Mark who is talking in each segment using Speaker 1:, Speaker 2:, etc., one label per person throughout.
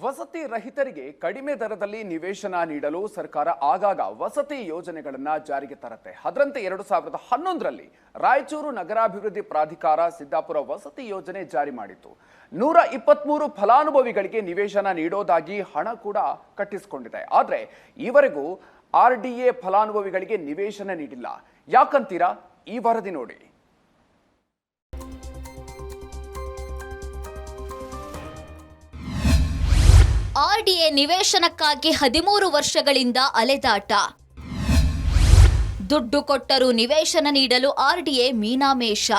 Speaker 1: ವಸತಿ ರಹಿತರಿಗೆ ಕಡಿಮೆ ದರದಲ್ಲಿ ನಿವೇಶನ ನೀಡಲು ಸರ್ಕಾರ ಆಗಾಗ ವಸತಿ ಯೋಜನೆಗಳನ್ನ ಜಾರಿಗೆ ತರುತ್ತೆ. ಅದರಂತೆ ಎರಡು ಸಾವಿರದ ಹನ್ನೊಂದರಲ್ಲಿ ರಾಯಚೂರು ನಗರಾಭಿವೃದ್ಧಿ ಪ್ರಾಧಿಕಾರ ಸಿದ್ದಾಪುರ ವಸತಿ ಯೋಜನೆ ಜಾರಿ ಮಾಡಿತ್ತು. ನೂರ ಇಪ್ಪತ್ಮೂರು ಫಲಾನುಭವಿಗಳಿಗೆ ನಿವೇಶನ ನೀಡೋದಾಗಿ ಹಣ ಕೂಡ ಕಟ್ಟಿಸಿಕೊಂಡಿದೆ. ಆದ್ರೆ ಈವರೆಗೂ ಆರ್ ಡಿ ಫಲಾನುಭವಿಗಳಿಗೆ ನಿವೇಶನ ನೀಡಿಲ್ಲ. ಯಾಕಂತೀರಾ? ಈ ವರದಿ ನೋಡಿ.
Speaker 2: ಆರ್ಡಿಎ ನಿವೇಶನಕ್ಕಾಗಿ ಹದಿಮೂರು ವರ್ಷಗಳಿಂದ ಅಲೆದಾಟ. ದುಡ್ಡು ಕೊಟ್ಟರೂ ನಿವೇಶನ ನೀಡಲು ಆರ್ಡಿಎ ಮೀನಾಮೇಷ.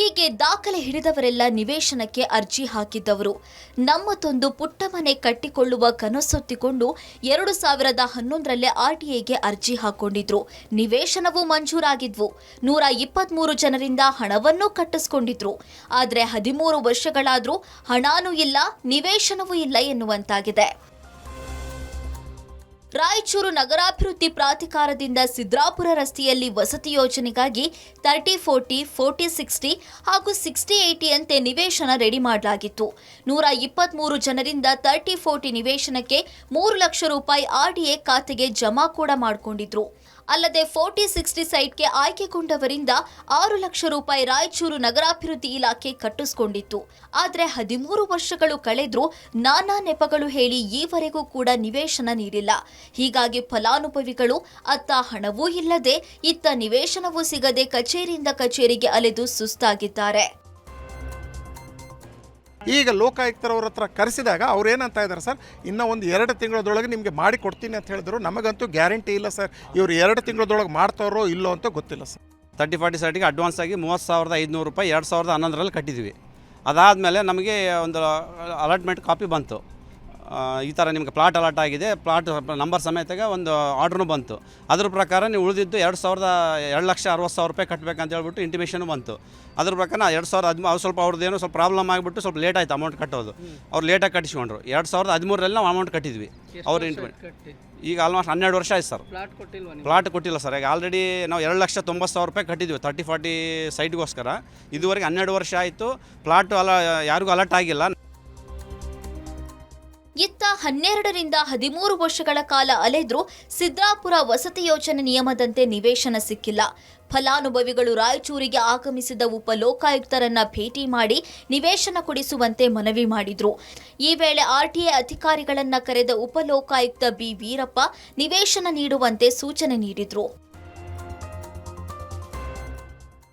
Speaker 2: ಹೀಗೆ ದಾಖಲೆ ಹಿಡಿದವರೆಲ್ಲ ನಿವೇಶನಕ್ಕೆ ಅರ್ಜಿ ಹಾಕಿದ್ದವರು. ನಮ್ಮದೊಂದು ಪುಟ್ಟ ಮನೆ ಕಟ್ಟಿಕೊಳ್ಳುವ ಕನಸೊತ್ತಿಕೊಂಡು ಎರಡು ಸಾವಿರದ ಹನ್ನೊಂದರಲ್ಲೇ ಆರ್ಟಿಎಗೆ ಅರ್ಜಿ ಹಾಕೊಂಡಿದ್ರು. ನಿವೇಶನವೂ ಮಂಜೂರಾಗಿದ್ವು. ನೂರ ಇಪ್ಪತ್ಮೂರು ಜನರಿಂದ ಹಣವನ್ನೂ ಕಟ್ಟಿಸ್ಕೊಂಡಿದ್ರು. ಆದರೆ ಹದಿಮೂರು ವರ್ಷಗಳಾದರೂ ಹಣಾನೂ ಇಲ್ಲ, ನಿವೇಶನವೂ ಇಲ್ಲ ಎನ್ನುವಂತಾಗಿದೆ. ರಾಯಚೂರು ನಗರಾಭಿವೃದ್ಧಿ ಪ್ರಾಧಿಕಾರದಿಂದ ಸಿದ್ರಾಪುರ ರಸ್ತೆಯಲ್ಲಿ ವಸತಿ ಯೋಜನೆಗಾಗಿ ತರ್ಟಿ, ಫೋರ್ಟಿ ಫೋರ್ಟಿ, ಸಿಕ್ಸ್ಟಿ ಹಾಗೂ ಸಿಕ್ಸ್ಟಿ ಏಯ್ಟಿಯಂತೆ ನಿವೇಶನ ರೆಡಿ ಮಾಡಲಾಗಿತ್ತು. ನೂರ ಇಪ್ಪತ್ಮೂರು ಜನರಿಂದ ತರ್ಟಿ, ಫೋರ್ಟಿ ನಿವೇಶನಕ್ಕೆ ಮೂರು ಲಕ್ಷ ರೂಪಾಯಿ ಆರ್ಡಿಎ ಖಾತೆಗೆ ಜಮಾ ಕೂಡ ಮಾಡಿಕೊಂಡಿದ್ರು. ಅಲ್ಲದೆ ಫೋರ್ಟಿ ಸಿಕ್ಸ್ಟಿ ಸೈಟ್ಗೆ ಆಯ್ಕೆಗೊಂಡವರಿಂದ ಆರು ಲಕ್ಷ ರೂಪಾಯಿ ರಾಯಚೂರು ನಗರಾಭಿವೃದ್ಧಿ ಇಲಾಖೆ ಕಟ್ಟಿಸಿಕೊಂಡಿತ್ತು. ಆದರೆ ಹದಿಮೂರು ವರ್ಷಗಳು ಕಳೆದ್ರೂ ನಾನಾ ನೆಪಗಳು ಹೇಳಿ ಈವರೆಗೂ ಕೂಡ ನಿವೇಶನ ನೀಡಿಲ್ಲ. ಹೀಗಾಗಿ ಫಲಾನುಭವಿಗಳು ಅತ್ತ ಹಣವೂ ಇಲ್ಲದೆ ಇತ್ತ ನಿವೇಶನವೂ ಸಿಗದೆ ಕಚೇರಿಯಿಂದ ಕಚೇರಿಗೆ ಅಲೆದು ಸುಸ್ತಾಗಿದ್ದಾರೆ.
Speaker 3: ಈಗ ಲೋಕಾಯುಕ್ತರವ್ರ ಹತ್ರ ಕರೆಸಿದಾಗ ಅವ್ರು ಏನಂತ ಇದ್ದಾರೆ ಸರ್, ಇನ್ನೂ ಒಂದು ಎರಡು ತಿಂಗಳದೊಳಗೆ ನಿಮಗೆ ಮಾಡಿ ಕೊಡ್ತೀನಿ ಅಂತ ಹೇಳಿದ್ರು. ನಮಗಂತೂ ಗ್ಯಾರಂಟಿ ಇಲ್ಲ ಸರ್. ಇವರು ಎರಡು ತಿಂಗಳದೊಳಗೆ ಮಾಡ್ತಾರೋ ಇಲ್ಲೋ ಅಂತ ಗೊತ್ತಿಲ್ಲ ಸರ್.
Speaker 4: ತರ್ಟಿ ಫಾರ್ಟಿ ಸೈಟಿಗೆ ಅಡ್ವಾನ್ಸ್ ಆಗಿ ಮೂವತ್ತು ಸಾವಿರದ ಐದುನೂರು ರೂಪಾಯಿ, ಎರಡು ಸಾವಿರದ ಹನ್ನೊಂದರಲ್ಲಿ ಕಟ್ಟಿದ್ವಿ ಅದಾದಮೇಲೆ ನಮಗೆ ಒಂದು ಅಲಾಟ್ಮೆಂಟ್ ಕಾಪಿ ಬಂತು. ಈ ಥರ ನಿಮಗೆ ಪ್ಲಾಟ್ ಅಲಾಟ್ ಆಗಿದೆ. ಪ್ಲಾಟ್ ನಂಬರ್ ಸಮೇತಗೆ ಒಂದು ಆರ್ಡ್ರೂ ಬಂತು. ಅದ್ರ ಪ್ರಕಾರ ನೀವು ಉಳಿದಿದ್ದು ಎರಡು ಸಾವಿರದ ಎರಡು ಲಕ್ಷ ಅರವತ್ತು ಸಾವಿರ ರೂಪಾಯಿ ಕಟ್ಟಬೇಕಂತ ಹೇಳ್ಬಿಟ್ಟು ಇಂಟಿಮೇಷನ್ ಬಂತು. ಅದ್ರ ಪ್ರಕಾರ ಎರಡು ಸಾವಿರದ ಹದಿಮೂರು ಅವ್ರು ಸ್ವಲ್ಪ ಅವ್ರದ್ದು ಏನೋ ಸ್ವಲ್ಪ ಪ್ರಾಬ್ಲಮ್ ಆಗಿಬಿಟ್ಟು ಸ್ವಲ್ಪ ಲೇಟ್ ಆಯಿತು ಅಮೌಂಟ್ ಕಟ್ಟೋದು. ಅವ್ರು ಲೇಟಾಗಿ ಕಟ್ಟಿಸ್ಕೊಂಡ್ರು. ಎರಡು ಸಾವಿರದ ಹದಿಮೂರರಲ್ಲಿ ನಾವು ಅಮೌಂಟ್ ಕಟ್ಟಿದ್ವಿ. ಅವ್ರು ಇಂಟಿಮೇ ಈಗ ಆಲ್ಮೋಸ್ಟ್ ಹನ್ನೆರಡು ವರ್ಷ ಆಯ್ತು ಸರ್.
Speaker 5: ಪ್ಲಾಟ್
Speaker 4: ಕೊಟ್ಟಿಲ್ಲ ಸರ್. ಈಗ ಆಲ್ರೆಡಿ ನಾವು ಎರಡು ಲಕ್ಷ ತೊಂಬತ್ತು ಸಾವಿರ ರೂಪಾಯಿ ಕಟ್ಟಿದ್ವಿ ತರ್ಟಿ ಫಾರ್ಟಿ ಸೈಟ್ಗೋಸ್ಕರ ಇದುವರೆಗೆ ಹನ್ನೆರಡು ವರ್ಷ ಆಯಿತು. ಪ್ಲಾಟು ಅಲ ಯಾರಿಗೂ ಅಲರ್ಟ್ ಆಗಿಲ್ಲ.
Speaker 2: ಇತ್ತ ಹನ್ನೆರಡರಿಂದ ಹದಿಮೂರು ವರ್ಷಗಳ ಕಾಲ ಅಲೆದ್ರೂ ಸಿದ್ದಾಪುರ ವಸತಿ ಯೋಜನೆ ನಿಯಮದಂತೆ ನಿವೇಶನ ಸಿಕ್ಕಿಲ್ಲ. ಫಲಾನುಭವಿಗಳು ರಾಯಚೂರಿಗೆ ಆಗಮಿಸಿದ ಉಪಲೋಕಾಯುಕ್ತರನ್ನ ಭೇಟಿ ಮಾಡಿ ನಿವೇಶನ ಕೊಡಿಸುವಂತೆ ಮನವಿ ಮಾಡಿದ್ರು. ಈ ವೇಳೆ ಆರ್ಟಿಐ ಅಧಿಕಾರಿಗಳನ್ನ ಕರೆದ ಉಪಲೋಕಾಯುಕ್ತ ಬಿ ವೀರಪ್ಪ ನಿವೇಶನ ನೀಡುವಂತೆ ಸೂಚನೆ ನೀಡಿದ್ರು.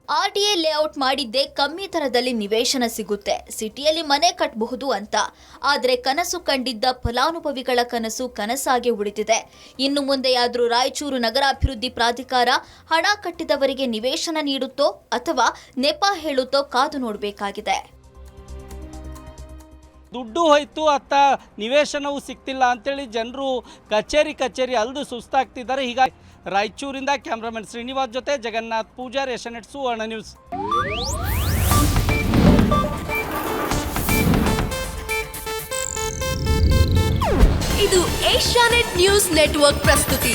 Speaker 2: ಆರ್ಟಿಎ ಲೇಔಟ್ ಮಾಡಿದ್ದೇ ಕಮ್ಮಿ ದರದಲ್ಲಿ ನಿವೇಶನ ಸಿಗುತ್ತೆ. ಸಿಟಿಯಲ್ಲಿ ಮನೆ ಕಟ್ಟಬಹುದು ಅಂತ. ಆದರೆ ಕನಸು ಕಂಡಿದ್ದ ಫಲಾನುಭವಿಗಳ ಕನಸು ಕನಸಾಗಿ ಉಳಿದಿದೆ. ಇನ್ನು ಮುಂದೆಯಾದರೂ ರಾಯಚೂರು ನಗರಾಭಿವೃದ್ಧಿ ಪ್ರಾಧಿಕಾರ ಹಣ ಕಟ್ಟಿದವರಿಗೆ ನಿವೇಶನ ನೀಡುತ್ತೋ ಅಥವಾ ನೆಪ ಹೇಳುತ್ತೋ ಕಾದು ನೋಡಬೇಕಾಗಿದೆ.
Speaker 5: ದುಡ್ಡು ಹೋಯ್ತು, ಅತ್ತ ನಿವೇಶನವೂ ಸಿಗ್ತಿಲ್ಲ ಅಂತೇಳಿ ಜನರು ಕಚೇರಿ ಕಚೇರಿ ಅಲ್ದು ಸುಸ್ತಾಗ್ತಿದ್ದಾರೆ. ಹೀಗಾಗಿ ರಾಯಚೂರಿಂದ ಕ್ಯಾಮ್ರಾಮನ್ ಶ್ರೀನಿವಾಸ್ ಜೊತೆ ಜಗನ್ನಾಥ್ ಪೂಜಾರ್ ಎಶನೆಟ್ ಸುವರ್ಣ ನ್ಯೂಸ್.
Speaker 6: ಇದು ಏಷ್ಯಾನೆಟ್ ನ್ಯೂಸ್ ನೆಟ್ವರ್ಕ್ ಪ್ರಸ್ತುತಿ.